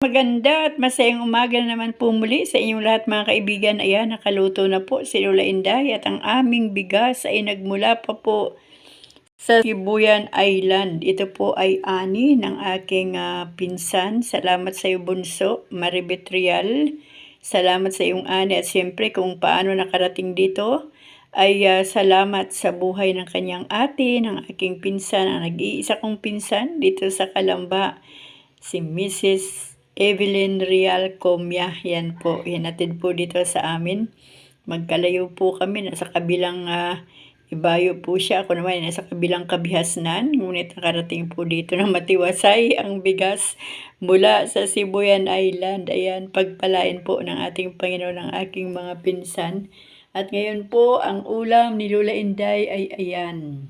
Maganda at masayang umaga na naman po muli sa inyong lahat mga kaibigan. Ayan, nakaluto na po si Lola Inday at ang aming bigas ay nagmula pa po sa Sibuyan Island. Ito po ay ani ng aking ah, pinsan. Salamat sa iyo bunso, Maribet Rial. Salamat sa iyong ani at siyempre kung paano nakarating dito ay ah, salamat sa buhay ng kanyang ate, ng aking pinsan, ang nag-iisa kong pinsan dito sa Kalamba si Mrs. Evelyn Real Comia. Yan po, hinatid po dito sa amin. Magkalayo po kami, nasa kabilang ah, ibayo po siya. Ako naman nasa kabilang kabihasnan. Ngunit nakarating po dito na matiwasay ang bigas mula sa Sibuyan Island. Ayan, pagpalain po ng ating Panginoon ang aking mga pinsan. At ngayon po, ang ulam ni Lula Inday ay ayan.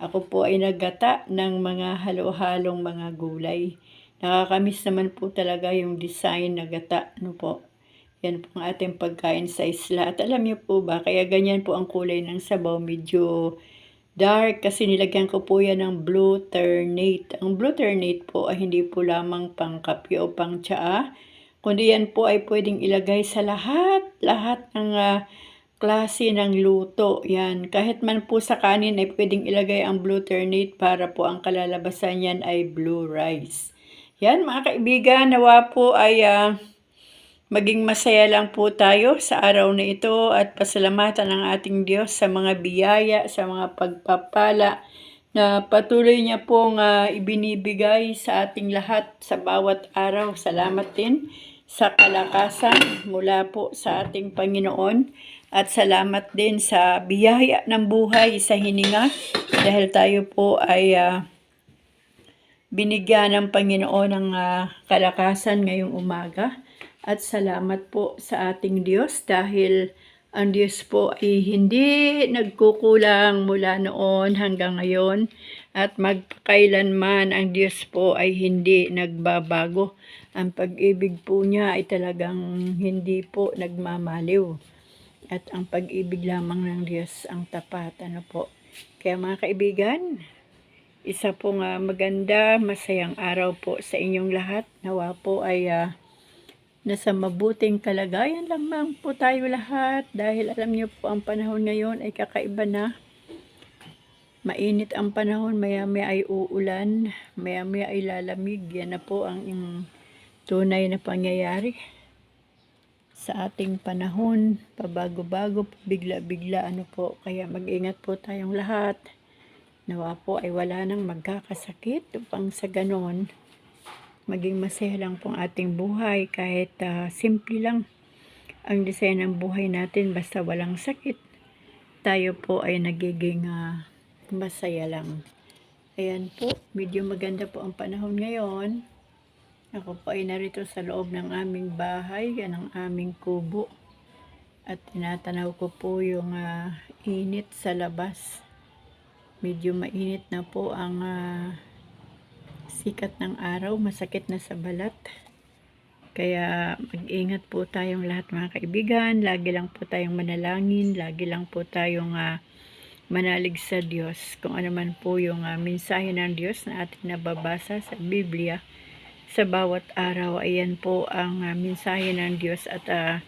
Ako po ay naggata ng mga halo-halong mga gulay. Nakakamiss naman po talaga yung design na gata. Ano po? Yan po ang ating pagkain sa isla. At alam niyo po ba, kaya ganyan po ang kulay ng sabaw. Medyo dark kasi nilagyan ko po yan ng blue ternate. Ang blue ternate po ay hindi po lamang pang kape o pang tsaa. Kundi yan po ay pwedeng ilagay sa lahat, lahat ng ah, klase ng luto. Yan. Kahit man po sa kanin ay pwedeng ilagay ang blue ternate para po ang kalalabasan yan ay blue rice. Yan mga kaibigan, nawa po ay ah, maging masaya lang po tayo sa araw na ito at pasalamatan ng ating Diyos sa mga biyaya, sa mga pagpapala na patuloy niya pong ah, ibinibigay sa ating lahat sa bawat araw. Salamat din sa kalakasan mula po sa ating Panginoon at salamat din sa biyaya ng buhay sa hininga dahil tayo po ay ah, binigyan ng Panginoon ng ah, kalakasan ngayong umaga. At salamat po sa ating Diyos dahil ang Diyos po ay hindi nagkukulang mula noon hanggang ngayon at magpakailanman ang Diyos po ay hindi nagbabago. Ang pag-ibig po niya ay talagang hindi po nagmamaliw. At ang pag-ibig lamang ng Diyos ang tapat. Ano po? Kaya mga kaibigan, isa pong ah, maganda, masayang araw po sa inyong lahat. Nawa po ay ah, nasa mabuting kalagayan lamang po tayo lahat dahil alam niyo po ang panahon ngayon ay kakaiba na. Mainit ang panahon, maya-maya ay uulan, maya-maya ay lalamig. Yan na po ang mm, tunay na pangyayari sa ating panahon. Pabago-bago, bigla-bigla, ano po. Kaya mag-ingat po tayong lahat. Nawa po ay wala nang magkakasakit upang sa ganon maging masaya lang pong ating buhay kahit ah, simple lang ang design ng buhay natin basta walang sakit tayo po ay nagiging ah, masaya lang. Ayan po medyo maganda po ang panahon ngayon. Ako po ay narito sa loob ng aming bahay yan ang aming kubo. At tinatanaw ko po yung ah, init sa labas medyo mainit na po ang ah, sikat ng araw, masakit na sa balat. Kaya mag-ingat po tayong lahat mga kaibigan. Lagi lang po tayong manalangin. Lagi lang po tayong ah, manalig sa Diyos. Kung ano man po yung ah, mensahe ng Diyos na ating nababasa sa Biblia. Sa bawat araw, ayan po ang ah, mensahe ng Diyos at ah,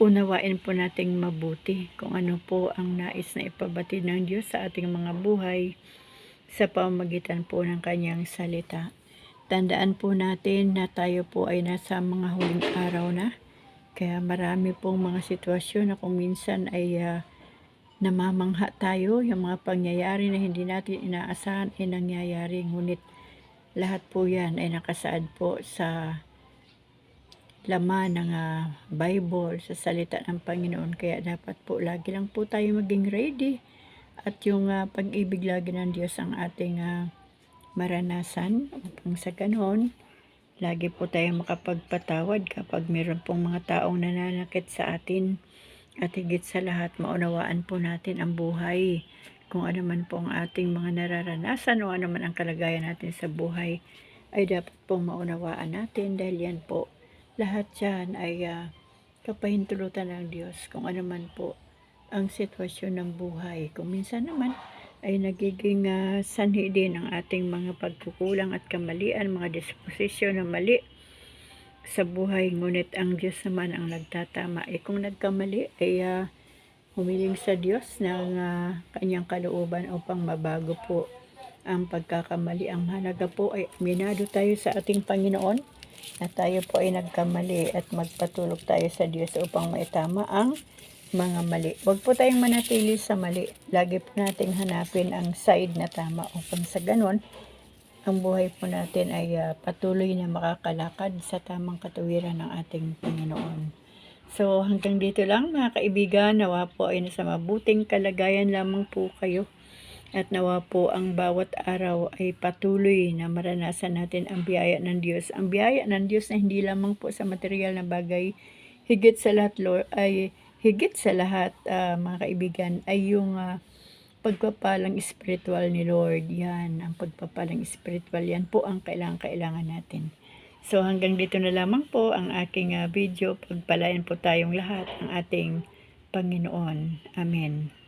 unawain po nating mabuti kung ano po ang nais na ipabatid ng Diyos sa ating mga buhay sa pamagitan po ng kanyang salita. Tandaan po natin na tayo po ay nasa mga huling araw na. Kaya marami pong mga sitwasyon na kung minsan ay ah, namamangha tayo, yung mga pangyayari na hindi natin inaasahan ay nangyayari. Ngunit lahat po yan ay nakasaad po sa laman ng ah, Bible, sa salita ng Panginoon. Kaya dapat po lagi lang po tayo maging ready at yung ah, pag-ibig lagi ng Diyos ang ating ah, maranasan. Upang sa ganon lagi po tayong makapagpatawad kapag meron pong mga taong nananakit sa atin. At higit sa lahat maunawaan po natin ang buhay. Kung ano man po ang ating mga nararanasan o ano man ang kalagayan natin sa buhay ay dapat pong maunawaan natin dahil yan po lahat yan ay ah, kapahintulutan ng Diyos kung ano man po ang sitwasyon ng buhay. Kung minsan naman ay nagiging ah, sanhi din ang ating mga pagkukulang at kamalian, mga disposisyon na mali. sa buhay, ngunit ang Diyos naman ang nagtatama. Eh kung nagkamali, ay ah, humiling sa Diyos ng ah, kanyang kalooban upang mabago po ang pagkakamali. Ang mahalaga po ay minado tayo sa ating Panginoon na tayo po ay nagkamali at magpatulog tayo sa Diyos upang maitama ang mga mali. Huwag po tayong manatili sa mali. Lagi po nating hanapin ang side na tama upang sa ganon, ang buhay po natin ay ah, patuloy na makakalakad sa tamang katuwiran ng ating Panginoon. So hanggang dito lang mga kaibigan, nawa po ay nasa mabuting kalagayan lamang po kayo. At nawa po ang bawat araw ay patuloy na maranasan natin ang biyaya ng Diyos. Ang biyaya ng Diyos na hindi lamang po sa material na bagay, higit sa lahat, Lord, ay higit sa lahat, ah, mga kaibigan, ay yung ah, pagpapalang spiritual ni Lord. Yan, ang pagpapalang spiritual. Yan po ang kailangan-kailangan natin. So hanggang dito na lamang po ang aking ah, video. Pagpalain po tayong lahat ng ating Panginoon. Amen.